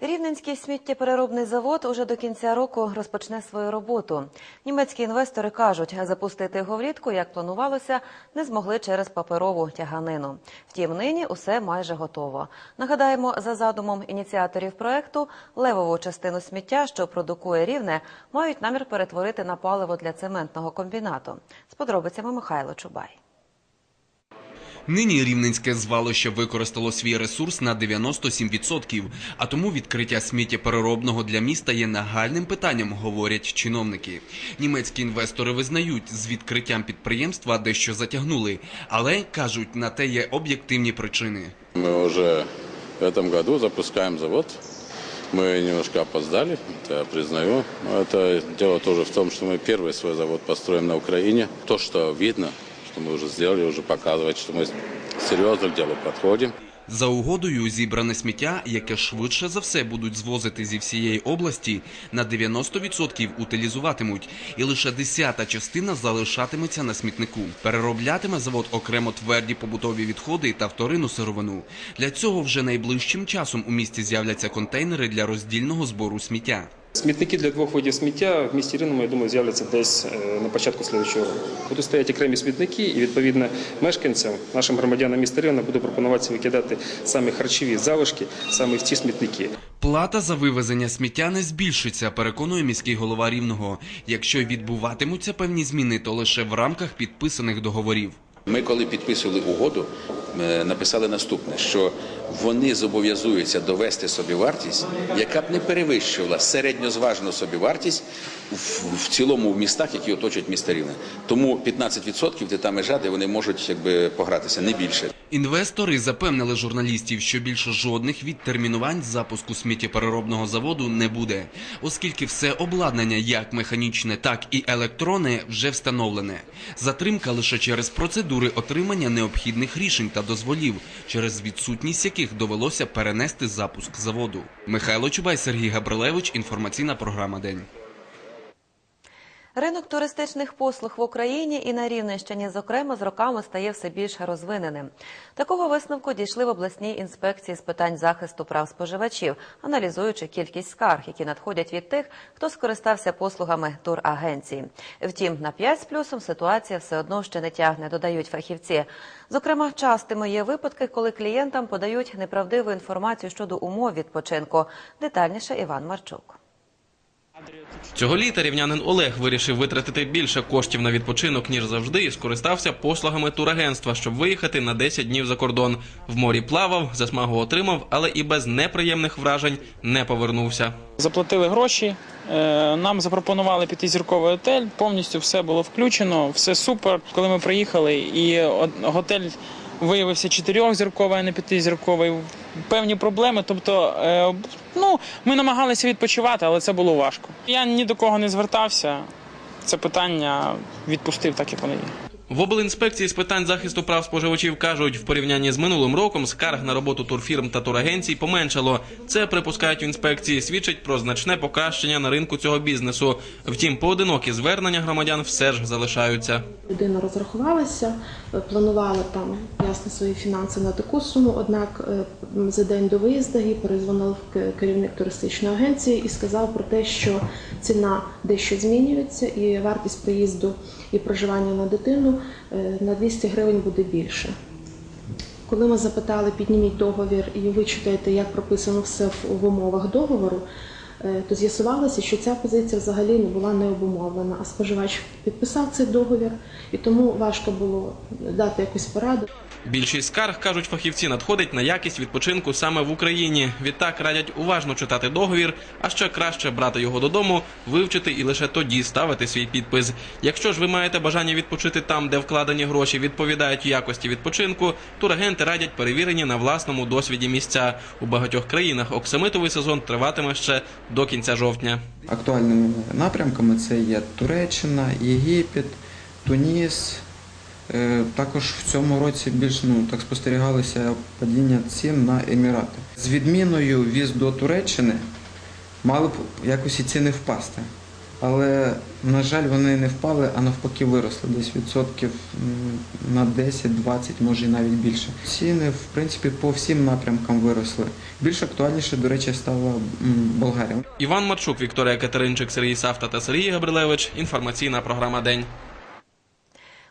Рівненський сміттєпереробний завод уже до кінця року розпочне свою роботу. Німецькі інвестори кажуть, запустити його влітку, як планувалося, не змогли через паперову тяганину. Втім, нині усе майже готово. Нагадаємо, за задумом ініціаторів проекту, левову частину сміття, що продукує рівне, мають намір перетворити на паливо для цементного комбінату. З подробицями Михайло Чубай. Нині рівненське звалище використало свій ресурс на 97%, а тому відкриття сміттєпереробного для міста є нагальним питанням, говорять чиновники. Німецькі інвестори визнають, з відкриттям підприємства дещо затягнули, але кажуть, на те є об'єктивні причини. Мы уже в этом году запускаем завод. Мы немножко опоздали, это я признаю. Но Это дело тоже в том, что мы первый свой завод построим на Украине. То, что видно, что мы уже сделали, уже показывает, что мы серьезно к делу подходим. За угодою зібране сміття, яке швидше за все будуть звозити зі всієї області, на 90% утилізуватимуть, і лише десята частина залишатиметься на смітнику. Перероблятиме завод окремо тверді побутові відходи та вторинну сировину. Для цього вже найближчим часом у місті з'являться контейнери для роздільного збору сміття. Смітники для двох видів сміття в місті Рівному, я думаю, з'являться десь е, на початку слідчого року. Будуть стояти окремі смітники, і відповідно мешканцям, нашим громадянам міста Рівна буде пропонуватися викидати саме харчові залишки саме в ці смітники. Плата за вивезення сміття не збільшиться, переконує міський голова Рівного. Якщо відбуватимуться певні зміни, то лише в рамках підписаних договорів. Ми, коли підписували угоду, е, написали наступне: що вони зобов'язуються довести собівартість, яка б не перевищувала середньозважну собівартість в, цілому в містах, які оточують міста Рівне. Тому 15% це та межа, де вони можуть якби погратися, не більше. Інвестори запевнили журналістів, що більше жодних відтермінувань запуску сміттєпереробного заводу не буде, оскільки все обладнання, як механічне, так і електронне, вже встановлене. Затримка лише через процедури отримання необхідних рішень та дозволів, через відсутність яких довелося перенести запуск заводу. Михайло Чубай, Сергій Габрилевич. Інформаційна програма День. Ринок туристичних послуг в Україні і на Рівненщині, зокрема, з роками стає все більш розвиненим. Такого висновку дійшли в обласній інспекції з питань захисту прав споживачів, аналізуючи кількість скарг, які надходять від тих, хто скористався послугами турагенції. Втім, на 5 з плюсом ситуація все одно ще не тягне, додають фахівці. Зокрема, частими є випадки, коли клієнтам подають неправдиву інформацію щодо умов відпочинку. Детальніше Іван Марчук. Цього літа рівнянин Олег вирішив витратити більше коштів на відпочинок, ніж завжди, і скористався послугами турагентства, щоб виїхати на 10 днів за кордон. В морі плавав, засмагу отримав, але і без неприємних вражень не повернувся. Заплатили гроші, е, нам запропонували п'ятизірковий готель, повністю все було включено, все супер. Коли ми приїхали, і от готель виявився чотирьохзірковий, а не п'ятизірковий. Певні проблеми. Тобто, е, ну, ми намагалися відпочивати, але це було важко. Я ні до кого не звертався. Це питання відпустив так, як вони є. В облінспекції з питань захисту прав споживачів кажуть, в порівнянні з минулим роком скарг на роботу турфірм та турагенцій поменшало. Це припускають в інспекції, свідчить про значне покращення на ринку цього бізнесу. Втім, поодинокі звернення громадян все ж залишаються. Людина розрахувалася, е, планувала там ясно свої фінанси на таку суму. Однак е, за день до виїзду їй перезвонив керівник туристичної агенції і сказав про те, що ціна дещо змінюється, і вартість приїзду і проживання на дитину на 200 гривень буде більше. Коли ми запитали, підніміть договір і ви читаєте, як прописано все в, умовах договору, е, то з'ясувалося, що ця позиція взагалі не була не обумовлена, а споживач підписав цей договір, і тому важко було дати якусь пораду. Більшість скарг, кажуть фахівці, надходить на якість відпочинку саме в Україні. Відтак радять уважно читати договір, а ще краще брати його додому, вивчити і лише тоді ставити свій підпис. Якщо ж ви маєте бажання відпочити там, де вкладені гроші відповідають якості відпочинку, турагенти радять перевірені на власному досвіді місця. У багатьох країнах оксамитовий сезон триватиме ще до кінця жовтня. Актуальними напрямками це є Туреччина, Єгипет, Туніс. Е, Також в цьому році більш ну, так спостерігалося падіння цін на Емірати. З відміною віз до Туреччини мали б якось і ціни впасти. Але, на жаль, вони не впали, а навпаки виросли десь відсотків на 10-20, може і навіть більше. Ціни, в принципі, по всім напрямкам виросли. Більш актуальніше, до речі, стала Болгарія. Іван Марчук, Вікторія Катеринчик, Сергій Савта та Сергій Габрилевич. Інформаційна програма День.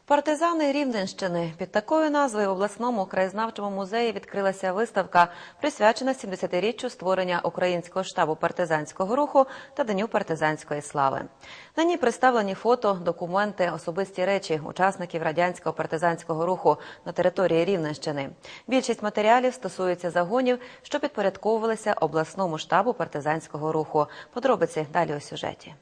Партизани Рівненщини під такою назвою в обласному краєзнавчому музеї відкрилася виставка, присвячена 70-річчю створення українського штабу партизанського руху та Дню партизанської слави. На ній представлені фото, документи, особисті речі учасників радянського партизанського руху на території Рівненщини. Більшість матеріалів стосується загонів, що підпорядковувалися обласному штабу партизанського руху. Подробиці далі у сюжеті.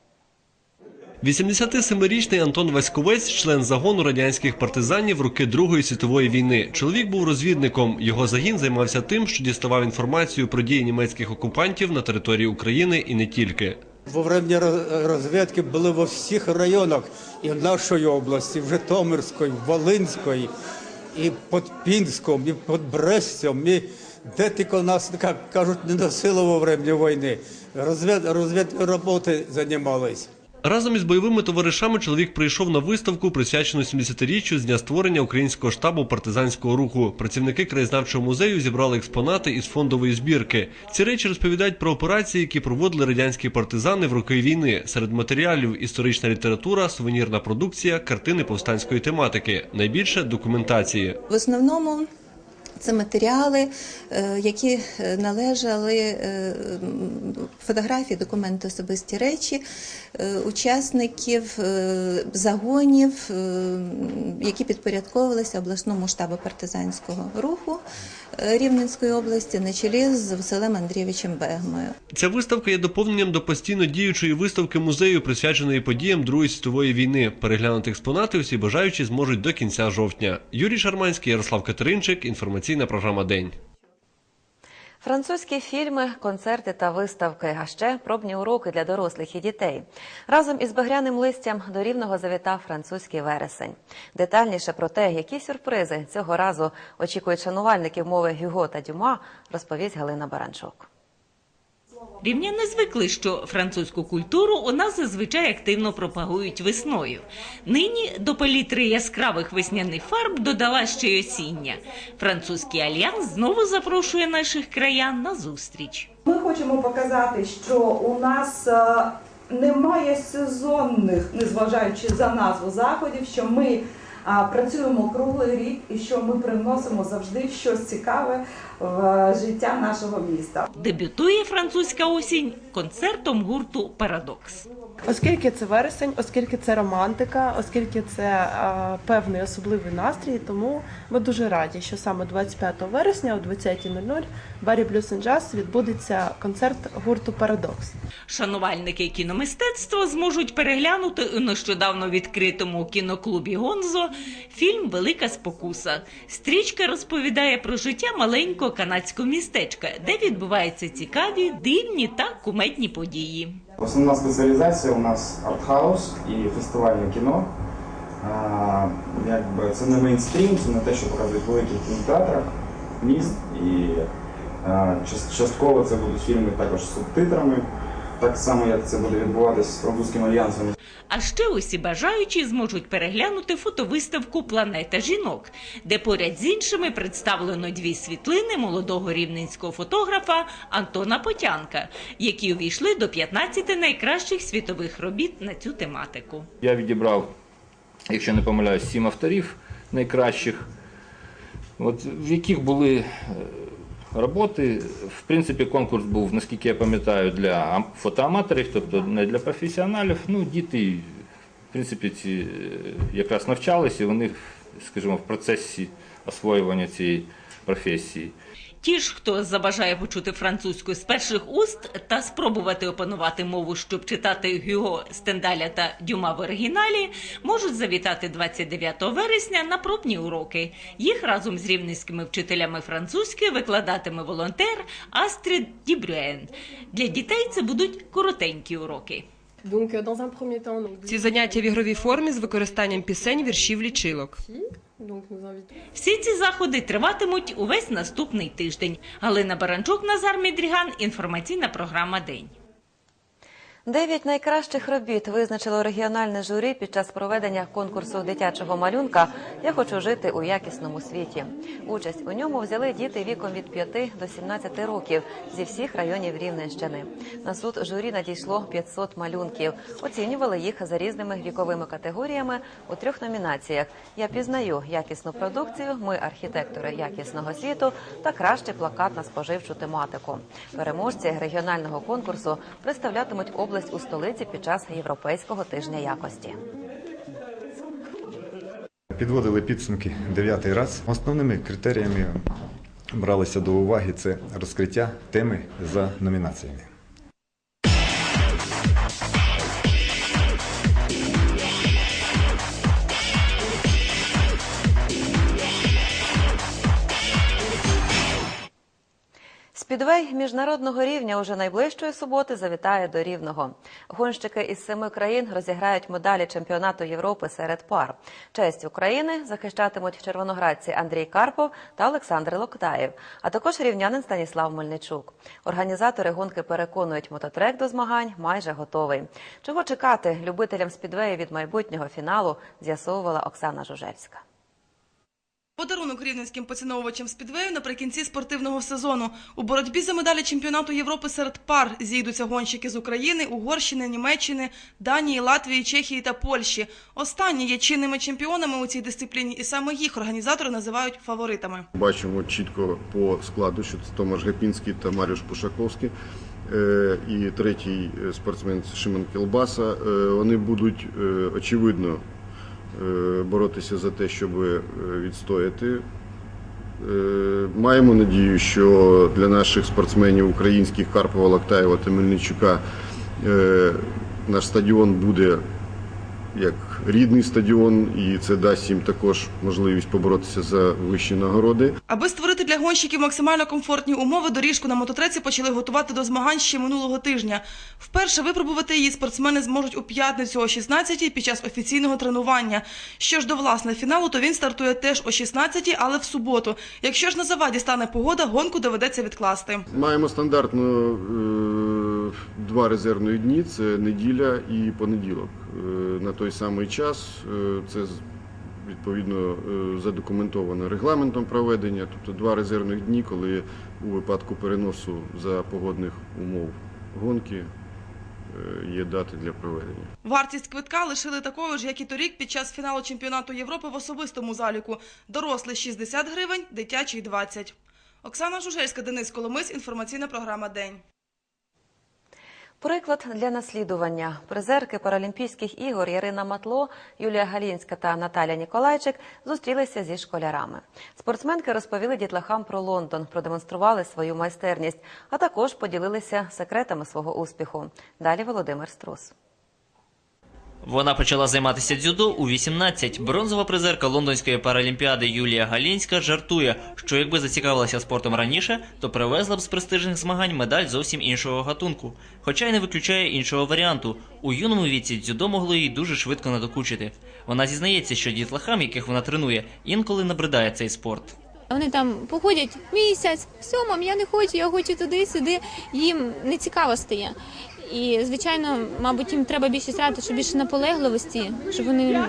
87-річний Антон Васьковець, член загону радянських партизанів роки Другої світової війни. Чоловік був розвідником. Його загін займався тим, що діставав інформацію про дії німецьких окупантів на території України і не тільки. Во время розвідки були во всіх районах і в нашої області, в Житомирській, в Волинській, і під Пінськом, і під Брестом, і де тільки нас, як кажуть, не носило во время війни. Розвід, розвід роботи займались. Разом із бойовими товаришами чоловік прийшов на виставку, присвячену 70-річчю з дня створення українського штабу партизанського руху. Працівники краєзнавчого музею зібрали експонати із фондової збірки. Ці речі розповідають про операції, які проводили радянські партизани в роки війни. Серед матеріалів історична література, сувенірна продукція, картини повстанської тематики. Найбільше документації. В основному це матеріали, е, які е, належали е, фотографії, документи, особисті речі учасників загонів, які підпорядковувалися обласному штабу партизанського руху Рівненської області на чолі з Василем Андрійовичем Бегмою. Ця виставка є доповненням до постійно діючої виставки музею, присвяченої подіям Другої світової війни. Переглянути експонати всі бажаючі зможуть до кінця жовтня. Юрій Шарманський, Ярослав Катеринчик. Інформаційна програма День. Французькі фільми, концерти та виставки, а ще пробні уроки для дорослих і дітей. Разом із багряним листям до рівного завітав французький вересень. Детальніше про те, які сюрпризи цього разу очікують шанувальників мови Гюго та Дюма, розповість Галина Баранчук. Рівняни звикли, що французьку культуру у нас зазвичай активно пропагують весною. Нині до палітри яскравих весняних фарб додала ще й осіння. Французький альянс знову запрошує наших краян на зустріч. Ми хочемо показати, що у нас е, немає сезонних, незважаючи за назву заходів, що ми працюємо круглий рік і що ми приносимо завжди щось цікаве в життя нашого міста. Дебютує французька осінь концертом гурту Парадокс. Оскільки це вересень, оскільки це романтика, оскільки це е, певний особливий настрій, тому ми дуже раді, що саме 25 вересня о 20.00 в барі Блюз Джаз відбудеться концерт гурту Парадокс. Шанувальники кіномистецтва зможуть переглянути у нещодавно відкритому кіноклубі Гонзо фільм Велика спокуса. Стрічка розповідає про життя маленького канадського містечка, де відбуваються цікаві, дивні та куметні події. Основна спеціалізація у нас артхаус і фестивальне кіно. Це не мейнстрім, це не те, що показують в великих кінотеатрах міст. І частково це будуть фільми також з субтитрами, так само як це буде відбуватися з французьким альянсом. А ще усі бажаючі зможуть переглянути фотовиставку Планета жінок, де поряд з іншими представлено дві світлини молодого рівненського фотографа Антона Потянка, які увійшли до 15 найкращих світових робіт на цю тематику. Я відібрав, якщо не помиляюсь, сім авторів найкращих, от, в яких були е, роботи. В принципі, конкурс був, наскільки я пам'ятаю, для ам- фотоаматорів, тобто не для професіоналів. Ну, діти, в принципі, ці е, якраз навчалися, і вони, скажімо, в процесі освоювання цієї професії. Ті ж, хто забажає почути французьку з перших уст та спробувати опанувати мову, щоб читати Гюго, Стендаля та Дюма в оригіналі, можуть завітати 29 вересня на пробні уроки. Їх разом з рівненськими вчителями французької викладатиме волонтер Астрид Дібрюен. Для дітей це будуть коротенькі уроки. Ці заняття в ігровій формі з використанням пісень, віршів, лічилок. Всі ці заходи триватимуть увесь наступний тиждень. Галина Баранчук, Назар Мідріган. Інформаційна програма День. Дев'ять найкращих робіт визначило регіональне журі під час проведення конкурсу дитячого малюнка Я хочу жити у якісному світі. Участь у ньому взяли діти віком від 5 до 17 років зі всіх районів Рівненщини. На суд журі надійшло 500 малюнків. Оцінювали їх за різними віковими категоріями у трьох номінаціях: Я пізнаю якісну продукцію, ми архітектори якісного світу та кращий плакат на споживчу тематику. Переможці регіонального конкурсу представлятимуть область у столиці під час європейського тижня якості. Підводили підсумки дев'ятий раз. Основними критеріями бралися до уваги це розкриття теми за номінаціями. Спідвей міжнародного рівня уже найближчої суботи завітає до Рівного. Гонщики із семи країн розіграють медалі чемпіонату Європи серед пар. Честь України захищатимуть червоноградці Андрій Карпов та Олександр Локтаєв, а також рівнянин Станіслав Мельничук. Організатори гонки переконують, мототрек до змагань майже готовий. Чого чекати любителям спідвею від майбутнього фіналу, з'ясовувала Оксана Жужельська. Подарунок рівненським поціновувачам спідвею наприкінці спортивного сезону. У боротьбі за медалі чемпіонату Європи серед пар зійдуться гонщики з України, Угорщини, Німеччини, Данії, Латвії, Чехії та Польщі. Останні є чинними чемпіонами у цій дисципліні, і саме їх організатори називають фаворитами. Бачимо чітко по складу, що це Томаш Гапінський та Маріуш Пушаковський. Е, І третій е, спортсмен Шимон Кілбаса. Е, Вони будуть очевидно боротися за те, щоб е, відстояти. Е, Маємо надію, що для наших спортсменів українських Карпова, Лактаєва та Мельничука е, наш стадіон буде як рідний стадіон, і це дасть їм також можливість поборотися за вищі нагороди. Аби для гонщиків максимально комфортні умови, доріжку на мототреці почали готувати до змагань ще минулого тижня. Вперше випробувати її спортсмени зможуть у п'ятницю о 16-й під час офіційного тренування. Що ж до власне фіналу, то він стартує теж о 16-й, але в суботу. Якщо ж на заваді стане погода, гонку доведеться відкласти. Маємо стандартно е, два резервні дні: це неділя і понеділок. Е, На той самий час е, це відповідно е, задокументовано регламентом проведення, тобто два резервних дні, коли у випадку переносу за погодних умов гонки е, є дати для проведення. Вартість квитка лишили такою ж, як і торік під час фіналу чемпіонату Європи в особистому заліку. Дорослий 60 гривень, дитячий 20. Оксана Жужельська, Денис Коломис, інформаційна програма День. Приклад для наслідування. Призерки Паралімпійських ігор Ярина Матло, Юлія Галінська та Наталя Ніколайчик зустрілися зі школярами. Спортсменки розповіли дітлахам про Лондон, продемонстрували свою майстерність, а також поділилися секретами свого успіху. Далі Володимир Струс. Вона почала займатися дзюдо у 18. Бронзова призерка лондонської паралімпіади Юлія Галінська жартує, що якби зацікавилася спортом раніше, то привезла б з престижних змагань медаль зовсім іншого гатунку. Хоча й не виключає іншого варіанту. У юному віці дзюдо могло їй дуже швидко надокучити. Вона зізнається, що дітлахам, яких вона тренує, інколи набридає цей спорт. Вони там походять місяць, мам, я не хочу, я хочу туди, сюди. Їм не цікаво стає. І, звичайно, мабуть, їм треба більше сяти, щоб більше наполегливості, щоб вони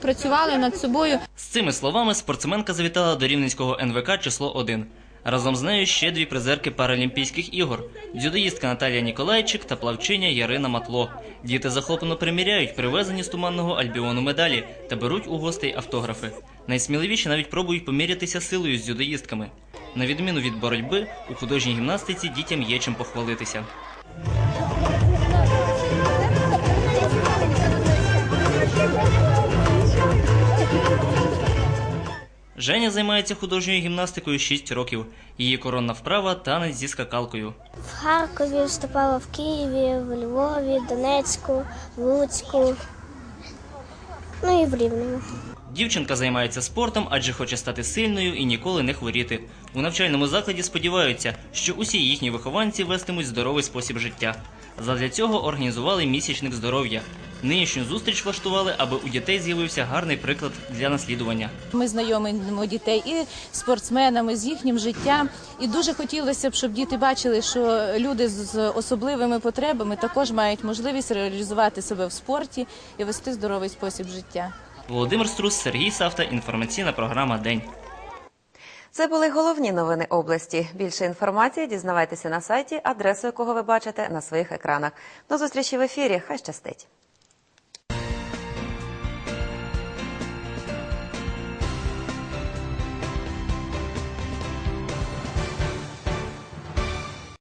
працювали над собою. З цими словами спортсменка завітала до рівненського НВК число 1. Разом з нею ще дві призерки Паралімпійських ігор: дзюдоїстка Наталія Ніколайчик та плавчиня Ярина Матло. Діти захоплено приміряють привезені з туманного альбіону медалі та беруть у гостей автографи. Найсміливіші навіть пробують помірятися силою з дзюдоїстками. На відміну від боротьби, у художній гімнастиці дітям є чим похвалитися. Женя займається художньою гімнастикою 6 років. Її коронна вправа танець зі скакалкою. В Харкові виступала в Києві, в Львові, Донецьку, Луцьку. Ну і в Рівному. Дівчинка займається спортом, адже хоче стати сильною і ніколи не хворіти. У навчальному закладі сподіваються, що усі їхні вихованці вестимуть здоровий спосіб життя. Задля цього організували місячник здоров'я. Нинішню зустріч влаштували, аби у дітей з'явився гарний приклад для наслідування. Ми знайомимо дітей і спортсменами, з їхнім життям. І дуже хотілося б, щоб діти бачили, що люди з особливими потребами також мають можливість реалізувати себе в спорті і вести здоровий спосіб життя. Володимир Струс, Сергій Савта. Інформаційна програма День. Це були головні новини області. Більше інформації дізнавайтеся на сайті, адресу якого ви бачите на своїх екранах. До зустрічі в ефірі. Хай щастить.